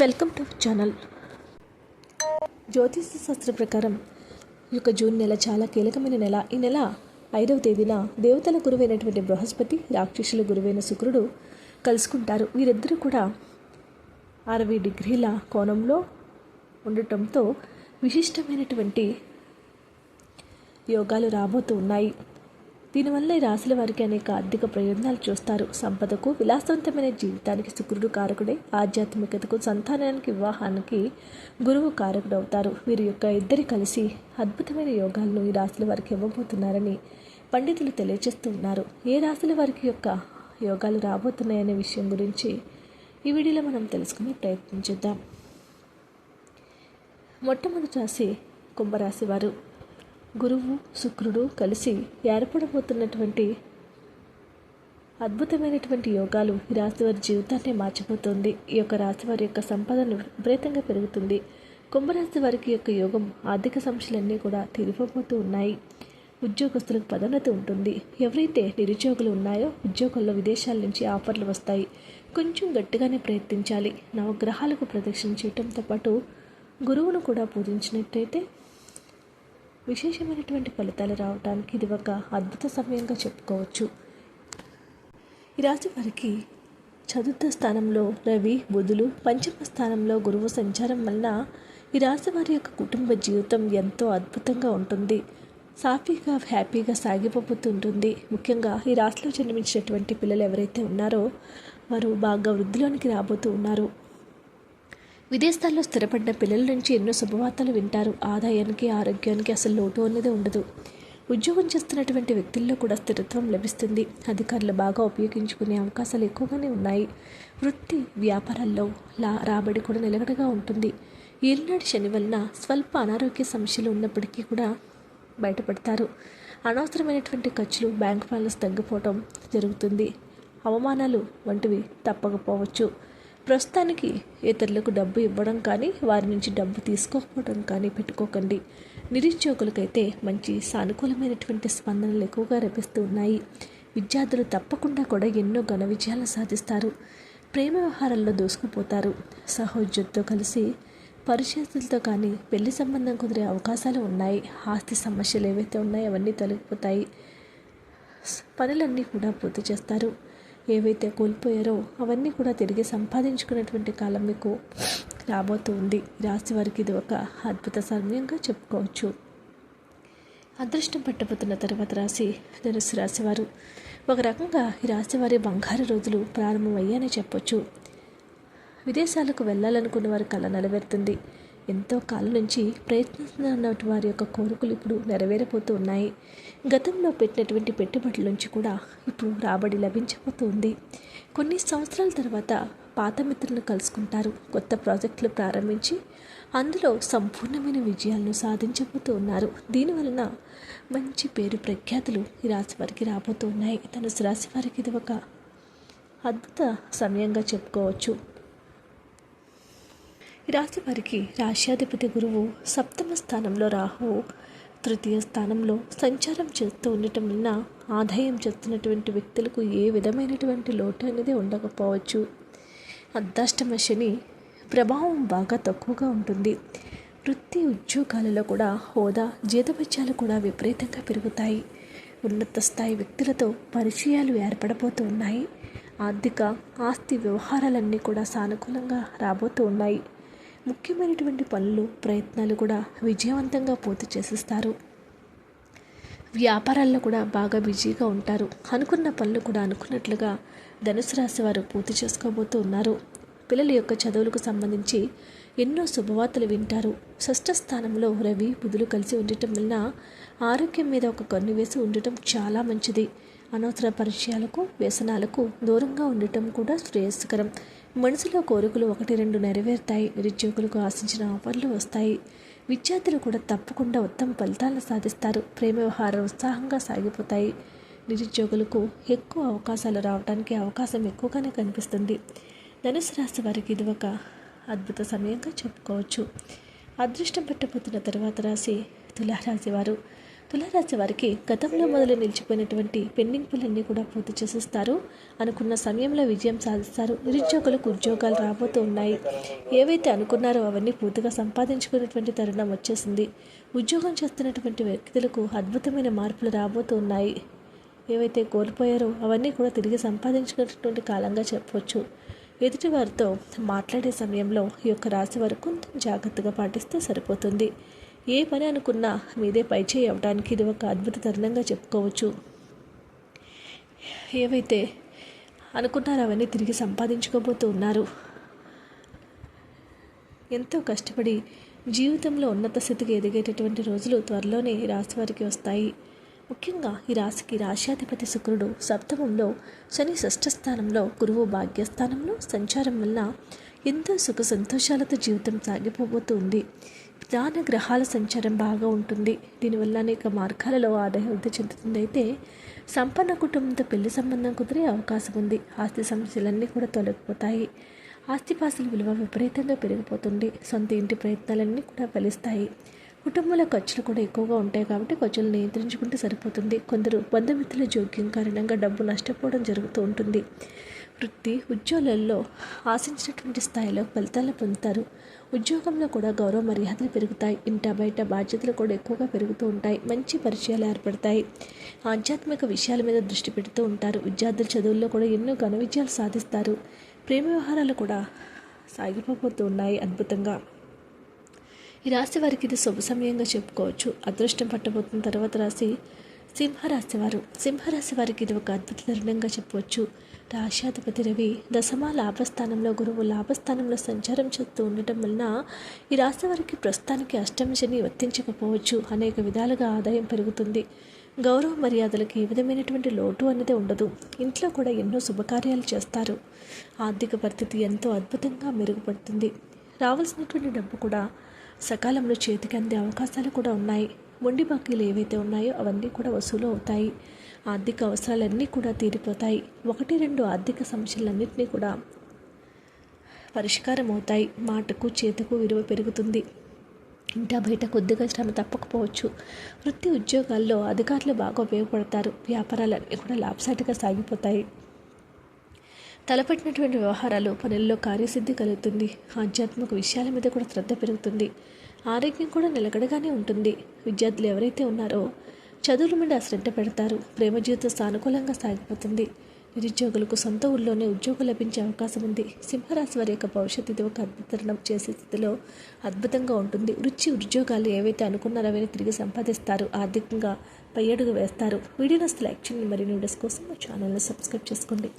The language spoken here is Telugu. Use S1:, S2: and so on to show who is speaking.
S1: Welcome to channel. జ్యోతిష శాస్త్ర ప్రకారం ఈ యొక్క జూన్ నెల చాలా కీలకమైన నెల. ఈ నెల ఐదవ తేదీన దేవతల గురువైనటువంటి బృహస్పతి రాక్షసుల గురువైన శుక్రుడు కలుసుకుంటారు. వీరిద్దరూ కూడా అరవై డిగ్రీల కోణంలో ఉండటంతో విశిష్టమైనటువంటి యోగాలు రాబోతూ ఉన్నాయి. దీనివల్ల ఈ రాశుల వారికి అనేక ఆర్థిక ప్రయోజనాలు చూస్తారు. సంపదకు విలాసవంతమైన జీవితానికి శుక్రుడు కారకుడే ఆధ్యాత్మికతకు సంతానానికి వివాహానికి గురువు కారకుడు అవుతారు వీరి యొక్క ఇద్దరి కలిసి అద్భుతమైన యోగాలను ఈ రాశుల వారికి ఇవ్వబోతున్నారని పండితులు తెలియజేస్తూ ఉన్నారు. ఏ రాశుల వారికి యొక్క యోగాలు రాబోతున్నాయనే విషయం గురించి ఈ వీడియోలో మనం తెలుసుకునే ప్రయత్నం చేద్దాం. మొట్టమొదటి రాశి కుంభరాశి వారు. గురువు శుక్రుడు కలిసి ఏర్పడబోతున్నటువంటి అద్భుతమైనటువంటి యోగాలు ఈ రాశి వారి జీవితాన్ని మార్చిపోతుంది ఈ యొక్క రాశి వారి యొక్క సంపదను విపరీతంగా పెరుగుతుంది. కుంభరాశి వారికి యొక్క యోగం ఆర్థిక సమస్యలన్నీ కూడా తీరిపోతూ ఉన్నాయి. ఉద్యోగస్తులకు పదోన్నతి ఉంటుంది. ఎవరైతే నిరుద్యోగులు ఉన్నాయో ఉద్యోగాల్లో విదేశాల నుంచి ఆఫర్లు వస్తాయి. కొంచెం గట్టిగానే ప్రయత్నించాలి. నవగ్రహాలకు ప్రదక్షిణ చేయడంతో పాటు గురువును కూడా పూజించినట్టయితే విశేషమైనటువంటి ఫలితాలు రావడానికి ఇది ఒక అద్భుత సమయంగా చెప్పుకోవచ్చు. ఈ రాశి వారికి చతుర్థ స్థానంలో రవి బుధులు పంచమ స్థానంలో గురువు సంచారం వలన ఈ రాశి వారి యొక్క కుటుంబ జీవితం ఎంతో అద్భుతంగా ఉంటుంది. సాఫీగా హ్యాపీగా సాగిపోతుంటుంది ముఖ్యంగా ఈ రాశిలో జన్మించినటువంటి పిల్లలు ఎవరైతే ఉన్నారో వారు బాగా వృద్ధిలోనికి రాబోతూ ఉన్నారు. విదేశాల్లో స్థిరపడిన పిల్లల నుంచి ఎన్నో శుభవార్తలు వింటారు. ఆదాయానికి ఆరోగ్యానికి అసలు లోటు అనేది ఉండదు. ఉద్యోగం చేస్తున్నటువంటి వ్యక్తుల్లో కూడా స్థిరత్వం లభిస్తుంది. అధికారులు బాగా ఉపయోగించుకునే అవకాశాలు ఎక్కువగానే ఉన్నాయి. వృత్తి వ్యాపారాల్లో లా రాబడి కూడా నిలకడగా ఉంటుంది. ఏలినాటి శని వలన స్వల్ప అనారోగ్య సమస్యలు ఉన్నప్పటికీ కూడా బయటపడతారు. అనవసరమైనటువంటి ఖర్చులు బ్యాంక్ బ్యాలెన్స్ తగ్గిపోవడం జరుగుతుంది. అవమానాలు వంటివి తప్పకపోవచ్చు. ప్రస్తుతానికి ఇతరులకు డబ్బు ఇవ్వడం కానీ వారి నుంచి డబ్బు తీసుకోకపోవడం కానీ పెట్టుకోకండి. నిరుద్యోగులకైతే మంచి సానుకూలమైనటువంటి స్పందనలు ఎక్కువగా రపిస్తూ ఉన్నాయి. విద్యార్థులు తప్పకుండా కూడా ఎన్నో ఘన విజయాలు సాధిస్తారు. ప్రేమ వ్యవహారాల్లో దూసుకుపోతారు. సహోద్యోగితో కలిసి పరిచయతులతో కానీ పెళ్ళి సంబంధం కుదిరే అవకాశాలు ఉన్నాయి. ఆస్తి సమస్యలు ఏవైతే ఉన్నాయో అవన్నీ తొలగిపోతాయి. పనులన్నీ కూడా పూర్తి చేస్తారు. ఏవైతే కోల్పోయారో అవన్నీ కూడా తిరిగి సంపాదించుకునేటువంటి కాలం మీకు రాబోతుంది. రాశి వారికి ఇది ఒక అద్భుత సమయంగా చెప్పుకోవచ్చు. అదృష్టం పట్టబోతున్న తర్వాత రాశి ధనుసు రాశివారు ఒక రకంగా ఈ రాశి వారి బంగారు రోజులు ప్రారంభమయ్యాయని చెప్పొచ్చు. విదేశాలకు వెళ్ళాలనుకున్న వారి కళ నెరవేరుతుంది. ఎంతో కాలం నుంచి ప్రయత్నిస్తున్న వారి యొక్క కోరికలు ఇప్పుడు నెరవేరబోతూ ఉన్నాయి. గతంలో పెట్టినటువంటి పెట్టుబడుల నుంచి కూడా ఇప్పుడు రాబడి లభించబోతుంది. కొన్ని సంవత్సరాల తర్వాత పాత మిత్రులను కలుసుకుంటారు. కొత్త ప్రాజెక్టులు ప్రారంభించి అందులో సంపూర్ణమైన విజయాలను సాధించబోతూ ఉన్నారు. దీనివలన మంచి పేరు ప్రఖ్యాతులు ఈ రాశి వారికి రాబోతూ ఉన్నాయి. ధనుసు రాశి వారికి ఇది ఒక అద్భుత సమయంగా చెప్పుకోవచ్చు. రాశి వారికి రాశ్యాధిపతి గురువు సప్తమ స్థానంలో రాహు తృతీయ స్థానంలో సంచారం చేస్తూ ఉండటం వలన ఆదాయం చేస్తున్నటువంటి వ్యక్తులకు ఏ విధమైనటువంటి లోటు అనేది ఉండకపోవచ్చు. అర్ధాష్టమ శని ప్రభావం బాగా తక్కువగా ఉంటుంది. వృత్తి ఉద్యోగాలలో కూడా హోదా జీతభత్యాలు కూడా విపరీతంగా పెరుగుతాయి. ఉన్నత స్థాయి వ్యక్తులతో పరిచయాలు ఏర్పడబోతూ ఉన్నాయి. ఆర్థిక ఆస్తి వ్యవహారాలన్నీ కూడా సానుకూలంగా రాబోతూ ఉన్నాయి. ముఖ్యమైనటువంటి పనులు ప్రయత్నాలు కూడా విజయవంతంగా పూర్తి చేసిస్తారు. వ్యాపారాల్లో కూడా బాగా బిజీగా ఉంటారు. అనుకున్న పనులు కూడా అనుకున్నట్లుగా ధనుసు రాశి వారు పూర్తి చేసుకోబోతూ ఉన్నారు. పిల్లల యొక్క చదువులకు సంబంధించి ఎన్నో శుభవార్తలు వింటారు. షష్ఠ స్థానంలో రవి బుధులు కలిసి ఉండటం వలన ఆరోగ్యం మీద ఒక కన్ను వేసి ఉండటం చాలా మంచిది. అనవసర పరిచయాలకు వ్యసనాలకు దూరంగా ఉండటం కూడా శ్రేయస్కరం. మనసులో కోరికలు ఒకటి రెండు నెరవేరుతాయి. నిరుద్యోగులకు ఆశించిన ఆఫర్లు వస్తాయి. విద్యార్థులు కూడా తప్పకుండా ఉత్తమ ఫలితాలను సాధిస్తారు. ప్రేమ వ్యవహారాలు ఉత్సాహంగా సాగిపోతాయి. నిరుద్యోగులకు ఎక్కువ అవకాశాలు రావడానికి అవకాశం ఎక్కువగానే కనిపిస్తుంది. ధనుసు రాశి వారికి ఇది ఒక అద్భుత సమయంగా చెప్పుకోవచ్చు. అదృష్టం పెట్టబోతున్న తర్వాత రాశి తులారాశి వారు. తులారాశి వారికి గతంలో మొదలు నిలిచిపోయినటువంటి పెండింగ్ పనులన్నీ కూడా పూర్తి చేసేస్తారు అనుకున్న సమయంలో విజయం సాధిస్తారు. నిరుద్యోగులకు ఉద్యోగాలు రాబోతూ ఉన్నాయి. ఏవైతే అనుకున్నారో అవన్నీ పూర్తిగా సంపాదించుకునేటువంటి తరుణం వచ్చేసింది. ఉద్యోగం చేస్తున్నటువంటి వ్యక్తులకు అద్భుతమైన మార్పులు రాబోతూ ఉన్నాయి. ఏవైతే కోల్పోయారో అవన్నీ కూడా తిరిగి సంపాదించుకున్నటువంటి కాలంగా చెప్పవచ్చు ఎదుటి వారితో మాట్లాడే సమయంలో ఈ యొక్క రాశి వారు కొంచెం జాగ్రత్తగా పాటిస్తే సరిపోతుంది. ఏ పని అనుకున్నా మీదే పైచేయి అవ్వడానికి ఇది ఒక అద్భుత తరుణంగా చెప్పుకోవచ్చు. ఏవైతే అనుకున్నారో అవన్నీ తిరిగి సంపాదించుకోబోతూ ఉన్నారు. ఎంతో కష్టపడి జీవితంలో ఉన్నత స్థితికి ఎదిగేటటువంటి రోజులు త్వరలోనే రాశి వారికి వస్తాయి. ముఖ్యంగా ఈ రాశికి రాశ్యాధిపతి శుక్రుడు సప్తమంలో శని షష్ఠ స్థానంలో గురువు భాగ్యస్థానంలో సంచారం వల్ల ఎంతో సుఖ సంతోషాలతో జీవితం సాగిపోబోతుంది. ప్రధాన గ్రహాల సంచారం బాగా ఉంటుంది. దీనివల్ల అనేక మార్గాలలో ఆదాయం వృద్ధి చెందుతుంది. అయితే సంపన్న కుటుంబంతో పెళ్ళి సంబంధం కుదిరే అవకాశం ఉంది. ఆస్తి సమస్యలన్నీ కూడా తొలగిపోతాయి. ఆస్తిపాస్తుల విలువ విపరీతంగా పెరిగిపోతుంది. సొంత ఇంటి ప్రయత్నాలన్నీ కూడా ఫలిస్తాయి. కుటుంబంలో ఖర్చులు కూడా ఎక్కువగా ఉంటాయి కాబట్టి ఖర్చులు నియంత్రించుకుంటే సరిపోతుంది. కొందరు బంధుమిత్రుల జోక్యం కారణంగా డబ్బు నష్టపోవడం జరుగుతూ ఉంటుంది. వృత్తి ఉద్యోగులలో ఆశించినటువంటి స్థాయిలో ఫలితాలు పొందుతారు. ఉద్యోగంలో కూడా గౌరవ మర్యాదలు పెరుగుతాయి. ఇంట బయట బాధ్యతలు కూడా ఎక్కువగా పెరుగుతూ ఉంటాయి. మంచి పరిచయాలు ఏర్పడతాయి. ఆధ్యాత్మిక విషయాల మీద దృష్టి పెడుతూ ఉంటారు. విద్యార్థుల చదువుల్లో కూడా ఎన్నో ఘన విజయాలు సాధిస్తారు. ప్రేమ వ్యవహారాలు కూడా సాగిపోతూ ఉన్నాయి అద్భుతంగా. ఈ రాశి వారికి ఇది శుభ సమయంగా చెప్పుకోవచ్చు. అదృష్టం పట్టబోతున్న తర్వాత రాశి సింహరాశి వారు. సింహరాశి వారికి ఇది ఒక అద్భుత తరుణంగా చెప్పవచ్చు. రాశాధిపతి రవి దశమ లాభస్థానంలో గురువు లాభస్థానంలో సంచారం చేస్తూ ఉండటం వలన ఈ రాశి వారికి ప్రస్తుతానికి అష్టమిశని వర్తించకపోవచ్చు. అనేక విధాలుగా ఆదాయం పెరుగుతుంది. గౌరవ మర్యాదలకు ఏ విధమైనటువంటి లోటు అనేది ఉండదు. ఇంట్లో కూడా ఎన్నో శుభకార్యాలు చేస్తారు. ఆర్థిక పరిస్థితి ఎంతో అద్భుతంగా మెరుగుపడుతుంది. రావాల్సినటువంటి డబ్బు కూడా సకాలంలో చేతికి అందే అవకాశాలు కూడా ఉన్నాయి. మొండి బాకీలు ఏవైతే ఉన్నాయో అవన్నీ కూడా వసూలు అవుతాయి. ఆర్థిక అవసరాలన్నీ కూడా తీరిపోతాయి. ఒకటి రెండు ఆర్థిక సమస్యలన్నింటినీ కూడా పరిష్కారం అవుతాయి మాటకు చేతకు విలువ పెరుగుతుంది. ఇంటా బయట కొద్దిగా శ్రమ తప్పకపోవచ్చు. వృత్తి ఉద్యోగాల్లో అధికారులు బాగా ఉపయోగపడతారు. వ్యాపారాలన్నీ కూడా లాభసాటిగా సాగిపోతాయి. తలపెట్టినటువంటి వ్యవహారాలు పనుల్లో కార్యసిద్ధి కలుగుతుంది. ఆధ్యాత్మిక విషయాల మీద కూడా శ్రద్ధ పెరుగుతుంది. ఆరోగ్యం కూడా నిలకడగానే ఉంటుంది. విద్యార్థులు ఎవరైతే ఉన్నారో చదువుల మీద శ్రద్ధ పెడతారు. ప్రేమ జీవితం సానుకూలంగా సాగిపోతుంది. నిరుద్యోగులకు సొంత ఊళ్ళోనే ఉద్యోగం లభించే అవకాశం ఉంది. సింహరాశి వారి యొక్క భవిష్యత్తు ఇది ఒక అద్భుతరణం చేసే స్థితిలో అద్భుతంగా ఉంటుంది. వృత్తి ఉద్యోగాలు ఏవైతే అనుకున్నారో అవన్నీ తిరిగి సంపాదిస్తారు. ఆర్థికంగా పై అడుగు వేస్తారు. వీడియోస్ నస్తులు యాక్షన్ మరిన్ని వీడియోస్ కోసం మా ఛానల్ని సబ్స్క్రైబ్ చేసుకోండి.